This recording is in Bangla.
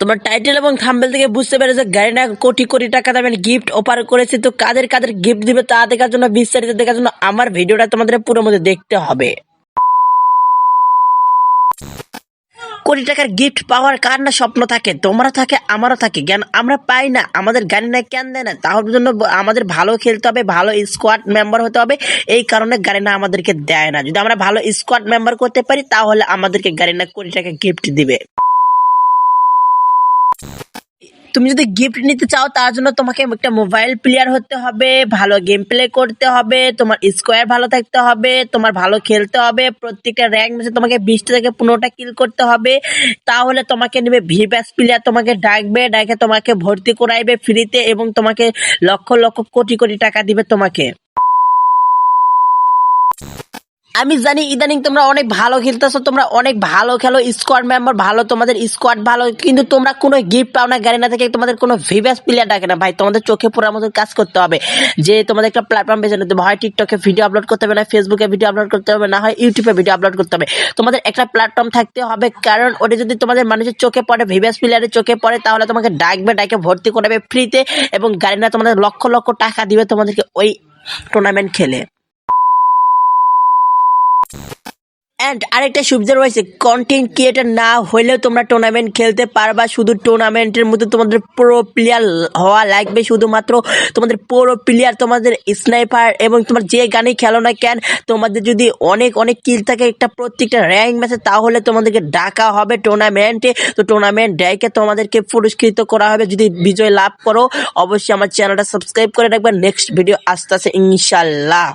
তোমার টাইটেল এবং থাম্বেল থেকে বুঝতে পেরেছ গাড়িনা কোটি কোটি টাকা দামের গিফট অফার করেছে। তো কাদের কাদের গিফট দিবে তা দেখার জন্য, বিস্তারিত দেখার জন্য আমার ভিডিওটা তোমাদের পুরো মধ্যে দেখতে হবে। কোটি টাকার গিফট পাওয়ার কার না স্বপ্ন থাকে? তোমরা থাকে, আমারও থাকে। জ্ঞান আমরা পাই না, আমাদের গাড়ি না কেন দেয় না। তার জন্য আমাদের ভালো খেলতে হবে, ভালো স্কোয়াড মেম্বার হতে হবে। এই কারণে গাড়ি না আমাদেরকে দেয় না। যদি আমরা ভালো স্কোয়াড মেম্বার করতে পারি, তাহলে আমাদেরকে গাড়ি না কোটি টাকা গিফট দিবে। তুমি যদি গিফট নিতে চাও, তার জন্য তোমাকে একটা মোবাইল প্লেয়ার হতে হবে, ভালো গেম প্লে করতে হবে, তোমার স্কোয়ার ভালো থাকতে হবে, তোমার ভালো খেলতে হবে, প্রত্যেকটা র্যাঙ্ক ম্যাচে তোমাকে বিশটা থেকে পনেরোটা কিল করতে হবে। তাহলে তোমাকে নেবে ভি ব্যাস প্লেয়ার তোমাকে ডাকবে, ডাকে তোমাকে ভর্তি করাইবে ফ্রিতে এবং তোমাকে লক্ষ লক্ষ কোটি কোটি টাকা দিবে তোমাকে। আমি জানি ইদানিং তোমরা অনেক ভালো খেলতেছো, তোমরা অনেক ভালো খেলো স্কোয়াড মেম্বার ভালো, তোমাদের স্কোয়াড ভালো, কিন্তু তোমরা কোনো গিফট পাও না, গাড়ি না থেকে তোমাদের কোনো ভিভাস প্লেয়ার ডাকে না। ভাই, তোমাদের চোখে পড়ার মতো কাজ করতে হবে। যে তোমাদের একটা প্ল্যাটফর্ম বেছে নিতে হয় টিকটকে ভিডিও আপলোড করতে হবে, না ফেসবুকে ভিডিও আপলোড করতে হবে, না হয় ইউটিউবে ভিডিও আপলোড করতে হবে। তোমাদের একটা প্ল্যাটফর্ম থাকতে হবে, কারণ ওটা যদি তোমাদের মানুষের চোখে পড়ে ভিভাস প্লেয়ারের চোখে পড়ে, তাহলে তোমাকে ডাকবে, ডাকে ভর্তি করাবে ফ্রিতে এবং গাড়ি না তোমাদের লক্ষ লক্ষ টাকা দিবে তোমাদেরকে ওই টুর্নামেন্ট খেলে। অ্যান্ড আরেকটা সুবিধা রয়েছে কন্টেন্ট ক্রিয়েটার না হলেও তোমরা টুর্নামেন্ট খেলতে পারবা। শুধু টুর্নামেন্টের মধ্যে তোমাদের প্রো প্লেয়ার হওয়া লাগবে। শুধুমাত্র তোমাদের প্রো প্লেয়ার তোমাদের স্নাইপার এবং তোমার যে গানই খেলো না কেন, তোমাদের যদি অনেক অনেক কিল থাকে একটা প্রত্যেকটা র্যাঙ্ক ম্যাচে তাহলে তোমাদেরকে ডাকা হবে টুর্নামেন্টে তো টুর্নামেন্ট ডেকে তোমাদেরকে পুরস্কৃত করা হবে। যদি বিজয় লাভ করো, অবশ্যই আমার চ্যানেলটা সাবস্ক্রাইব করে রাখবে। নেক্সট ভিডিও আসতে আসে ইনশাল্লাহ।